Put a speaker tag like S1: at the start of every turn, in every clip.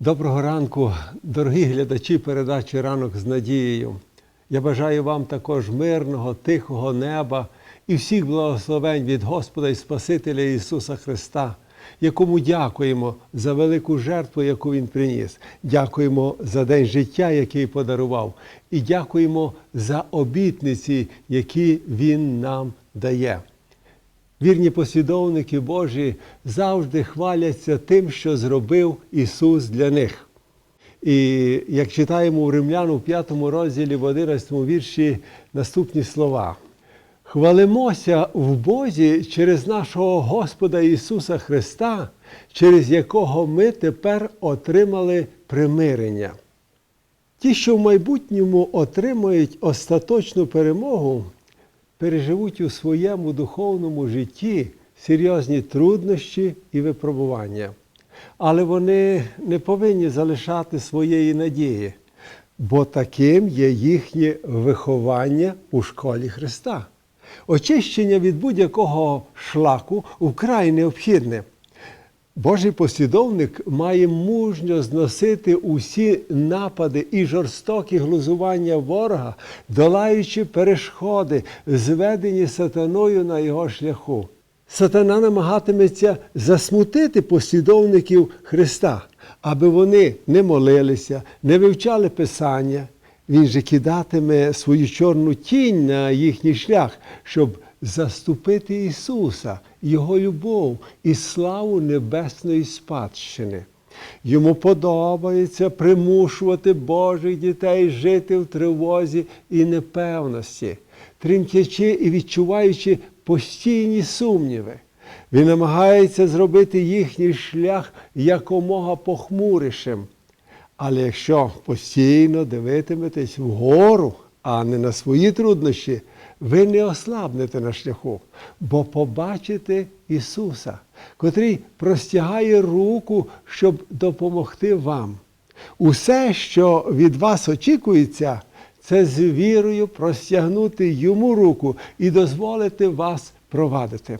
S1: Доброго ранку, дорогі глядачі передачі Ранок з надією. Я бажаю вам також мирного, тихого неба і всіх благословень від Господа і Спасителя Ісуса Христа, якому дякуємо за велику жертву, яку Він приніс. Дякуємо за день життя, який подарував, і дякуємо за обітниці, які Він нам дає. Вірні послідовники Божі завжди хваляться тим, що зробив Ісус для них. І як читаємо у Римляну в 5 розділі в 11 вірші наступні слова. Хвалимося в Бозі через нашого Господа Ісуса Христа, через якого ми тепер отримали примирення. Ті, що в майбутньому отримають остаточну перемогу, переживуть у своєму духовному житті серйозні труднощі і випробування. Але вони не повинні залишати своєї надії, бо таким є їхнє виховання у школі Христа. Очищення від будь-якого шлаку вкрай необхідне. Божий послідовник має мужньо зносити усі напади і жорстокі глузування ворога, долаючи перешкоди, зведені сатаною на його шляху. Сатана намагатиметься засмутити послідовників Христа, аби вони не молилися, не вивчали Писання. Він же кидатиме свою чорну тінь на їхній шлях, щоб заступити Ісуса, Його любов і славу небесної спадщини. Йому подобається примушувати Божих дітей жити в тривозі і непевності, тремтячи і відчуваючи постійні сумніви. Він намагається зробити їхній шлях якомога похмурішим. Але якщо постійно дивитиметесь вгору, а не на свої труднощі, ви не ослабнете на шляху, бо побачите Ісуса, котрий простягає руку, щоб допомогти вам. Усе, що від вас очікується, це з вірою простягнути йому руку і дозволити вас провадити.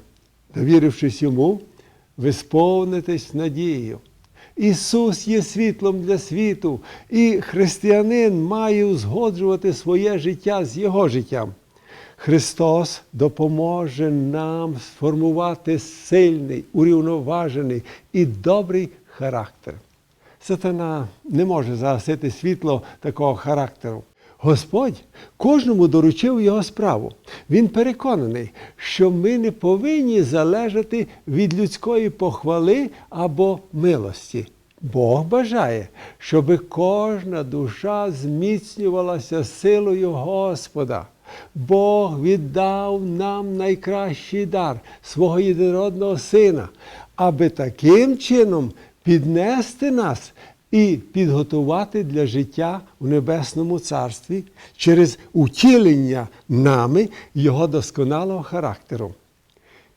S1: Довірившись йому, ви сповнитесь надією. Ісус є світлом для світу, і християнин має узгоджувати своє життя з Його життям. Христос допоможе нам сформувати сильний, урівноважений і добрий характер. Сатана не може загасити світло такого характеру. Господь кожному доручив його справу. Він переконаний, що ми не повинні залежати від людської похвали або милості. Бог бажає, щоб кожна душа зміцнювалася силою Господа. Бог віддав нам найкращий дар свого єдинородного Сина, аби таким чином піднести нас і підготувати для життя у Небесному Царстві через утілення нами Його досконалого характеру.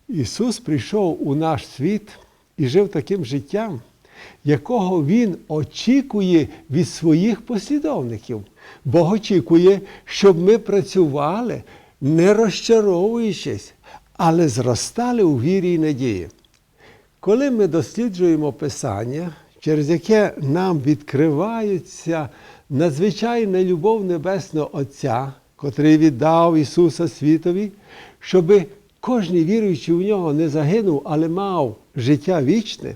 S1: Ісус прийшов у наш світ і жив таким життям, якого Він очікує від своїх послідовників. Бог очікує, щоб ми працювали, не розчаровуючись, але зростали у вірі і надії. Коли ми досліджуємо Писання, через яке нам відкривається надзвичайна любов Небесного Отця, котрий віддав Ісуса світові, щоби кожен віруючий в нього не загинув, але мав життя вічне,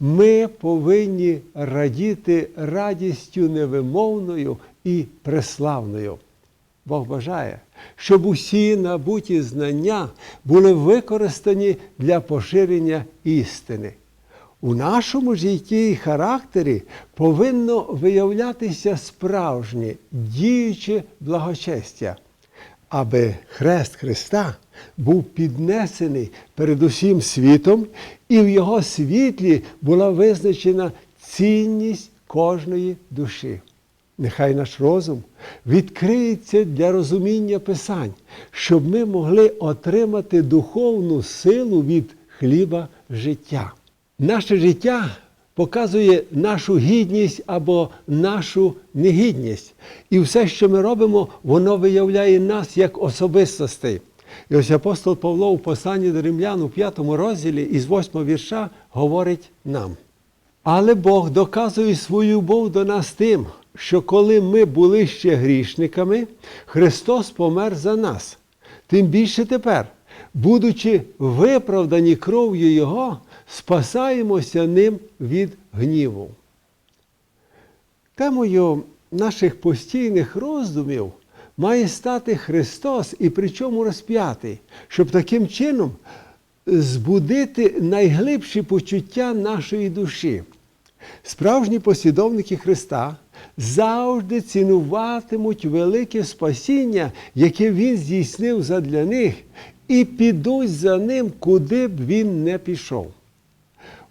S1: ми повинні радіти радістю невимовною і преславною. Бог бажає, щоб усі набуті знання були використані для поширення істини. У нашому житті і характері повинно виявлятися справжнє діюче благочестя, аби хрест Христа був піднесений перед усім світом, і в його світлі була визначена цінність кожної душі. Нехай наш розум відкриється для розуміння Писань, щоб ми могли отримати духовну силу від хліба життя. Наше життя показує нашу гідність або нашу негідність. І все, що ми робимо, воно виявляє нас як особистостей. І ось апостол Павло у посланні до римлян у п'ятому розділі із восьмого вірша говорить нам. Але Бог доказує свою любов до нас тим, що коли ми були ще грішниками, Христос помер за нас. Тим більше тепер, будучи виправдані кров'ю Його, спасаємося ним від гніву. Темою наших постійних роздумів має стати Христос і причому розп'ятий, щоб таким чином збудити найглибші почуття нашої душі. Справжні послідовники Христа завжди цінуватимуть велике спасіння, яке Він здійснив задля них, і підуть за ним, куди б він не пішов.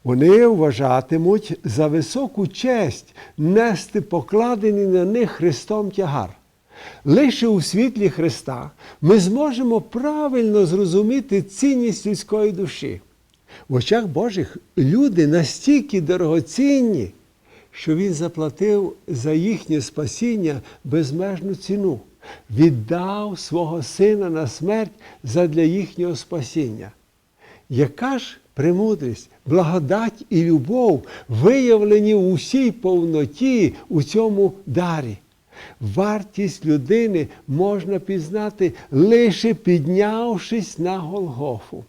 S1: Вони вважатимуть за високу честь нести покладений на них Христом тягар. Лише у світлі Христа ми зможемо правильно зрозуміти цінність людської душі. В очах Божих люди настільки дорогоцінні, що Він заплатив за їхнє спасіння безмежну ціну, віддав свого сина на смерть задля їхнього спасіння. Яка ж премудрість, благодать і любов виявлені у всій повноті у цьому дарі? Вартість людини можна пізнати лише піднявшись на Голгофу.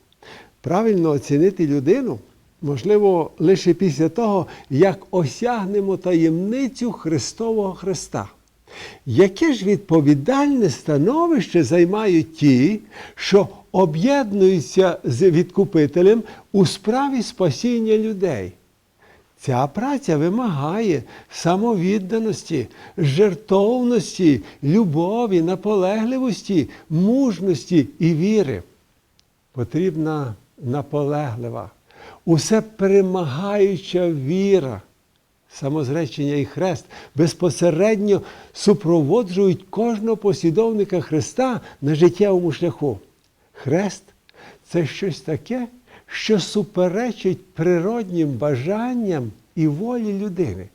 S1: Правильно оцінити людину можливо лише після того, як осягнемо таємницю Христового Христа. Яке ж відповідальне становище займають ті, що об'єднуються з відкупителем у справі спасіння людей? Ця праця вимагає самовідданості, жертовності, любові, наполегливості, мужності і віри. Потрібна наполеглива, усе перемагаюча віра. Самозречення і хрест безпосередньо супроводжують кожного послідовника Христа на життєвому шляху. Хрест це щось таке, що суперечить природнім бажанням і волі людини.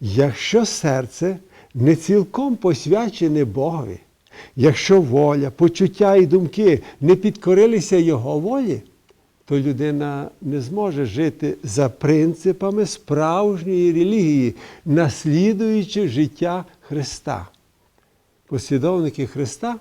S1: Якщо серце не цілком посвячене Богові, якщо воля, почуття і думки не підкорилися Його волі, то людина не зможе жити за принципами справжньої релігії, наслідуючи життя Христа. Послідовники Христа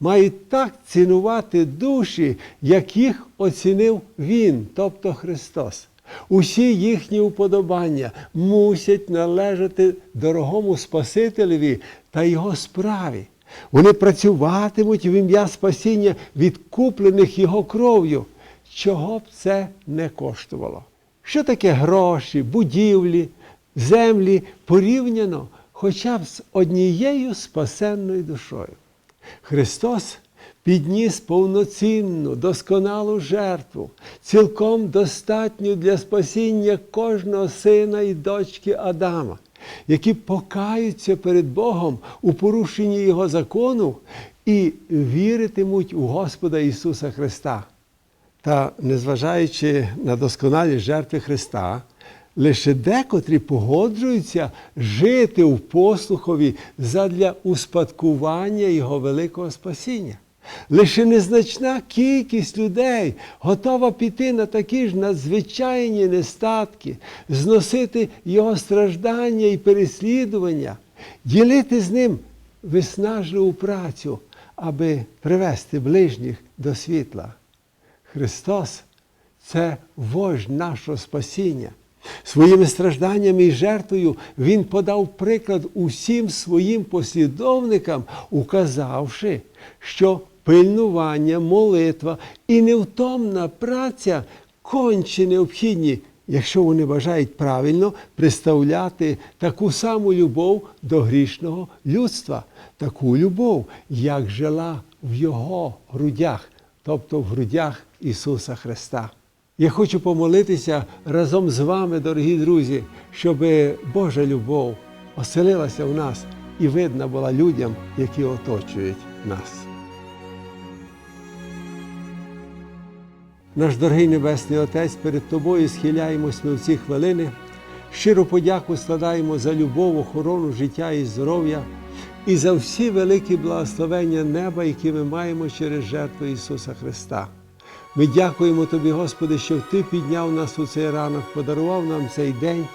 S1: мають так цінувати душі, як їх оцінив Він, тобто Христос. Усі їхні уподобання мусять належати дорогому Спасителеві та Його справі. Вони працюватимуть в ім'я спасіння відкуплених Його кров'ю, чого б це не коштувало. Що таке гроші, будівлі, землі порівняно хоча б з однією спасенною душою? Христос підніс повноцінну, досконалу жертву, цілком достатню для спасіння кожного сина і дочки Адама, які покаються перед Богом у порушенні Його закону і віритимуть у Господа Ісуса Христа. Та, незважаючи на досконалість жертви Христа, лише декотрі погоджуються жити в послухові задля успадкування Його великого спасіння. Лише незначна кількість людей готова піти на такі ж надзвичайні нестатки, зносити його страждання і переслідування, ділити з ним виснажливу працю, аби привести ближніх до світла. Христос це вождь нашого спасіння. Своїми стражданнями і жертвою Він подав приклад усім своїм послідовникам, указавши, що пильнування, молитва і невтомна праця конче необхідні, якщо вони бажають правильно представляти таку саму любов до грішного людства, таку любов, як жила в Його грудях, тобто в грудях Ісуса Христа. Я хочу помолитися разом з вами, дорогі друзі, щоб Божа любов оселилася в нас і видна була людям, які оточують нас. Наш дорогий Небесний Отець, перед Тобою схиляємось ми в ці хвилини. Щиро подяку складаємо за любов, охорону життя і здоров'я і за всі великі благословення неба, які ми маємо через жертву Ісуса Христа. Ми дякуємо Тобі, Господи, що Ти підняв нас у цей ранок, подарував нам цей день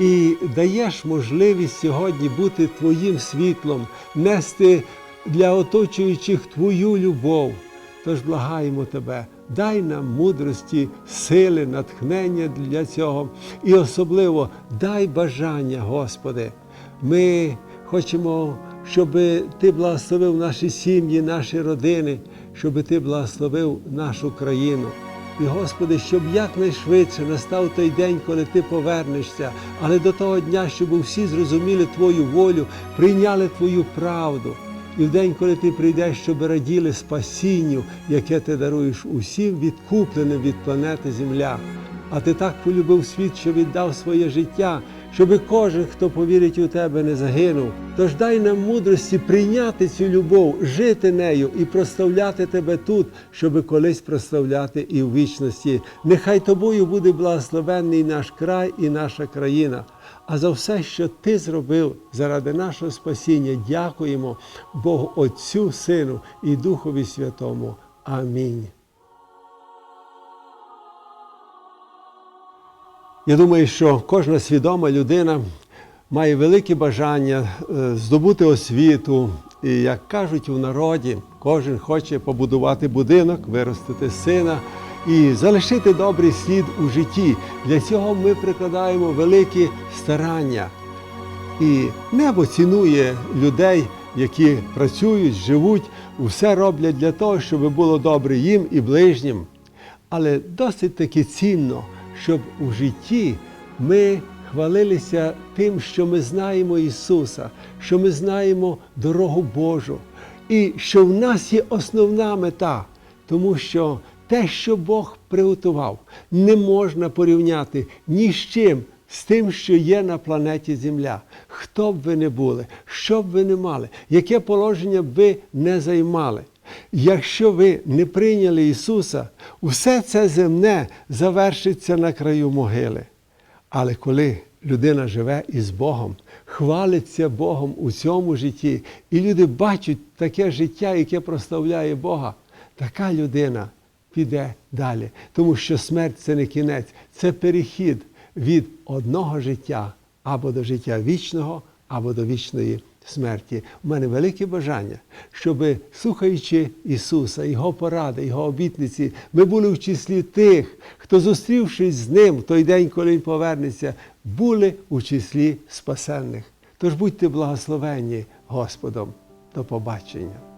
S1: і даєш можливість сьогодні бути Твоїм світлом, нести для оточуючих Твою любов. Тож благаємо Тебе, дай нам мудрості, сили, натхнення для цього і особливо дай бажання, Господи. Ми хочемо, щоб Ти благословив наші сім'ї, наші родини, щоб Ти благословив нашу країну. І, Господи, щоб якнайшвидше настав той день, коли Ти повернешся, але до того дня, щоб всі зрозуміли Твою волю, прийняли Твою правду. І в день, коли ти прийдеш, щоб раділи спасінню, яке ти даруєш усім відкупленим від планети Земля. А ти так полюбив світ, що віддав своє життя, щоби кожен, хто повірить у тебе, не загинув. Тож дай нам мудрості прийняти цю любов, жити нею і прославляти тебе тут, щоби колись прославляти і в вічності. Нехай тобою буде благословенний наш край і наша країна. А за все, що ти зробив заради нашого спасіння, дякуємо Богу Отцю, Сину і Духові Святому. Амінь. Я думаю, що кожна свідома людина має велике бажання е, здобути освіту. І як кажуть у народі, кожен хоче побудувати будинок, виростити сина і залишити добрий слід у житті. Для цього ми прикладаємо великі старання. І небо цінує людей, які працюють, живуть, все роблять для того, щоб було добре їм і ближнім. Але досить таки цінно, щоб у житті ми хвалилися тим, що ми знаємо Ісуса, що ми знаємо дорогу Божу, і що в нас є основна мета, тому що те, що Бог приготував, не можна порівняти ні з чим з тим, що є на планеті Земля. Хто б ви не були, що б ви не мали, яке положення б ви не займали. Якщо ви не прийняли Ісуса, усе це земне завершиться на краю могили. Але коли людина живе із Богом, хвалиться Богом у цьому житті, і люди бачать таке життя, яке прославляє Бога, така людина піде далі. Тому що смерть це не кінець, це перехід від одного життя або до життя вічного, або до вічної смерті. У мене велике бажання, щоб, слухаючи Ісуса, Його поради, Його обітниці, ми були в числі тих, хто, зустрівшись з Ним в той день, коли Він повернеться, були у числі спасенних. Тож будьте благословенні Господом. До побачення.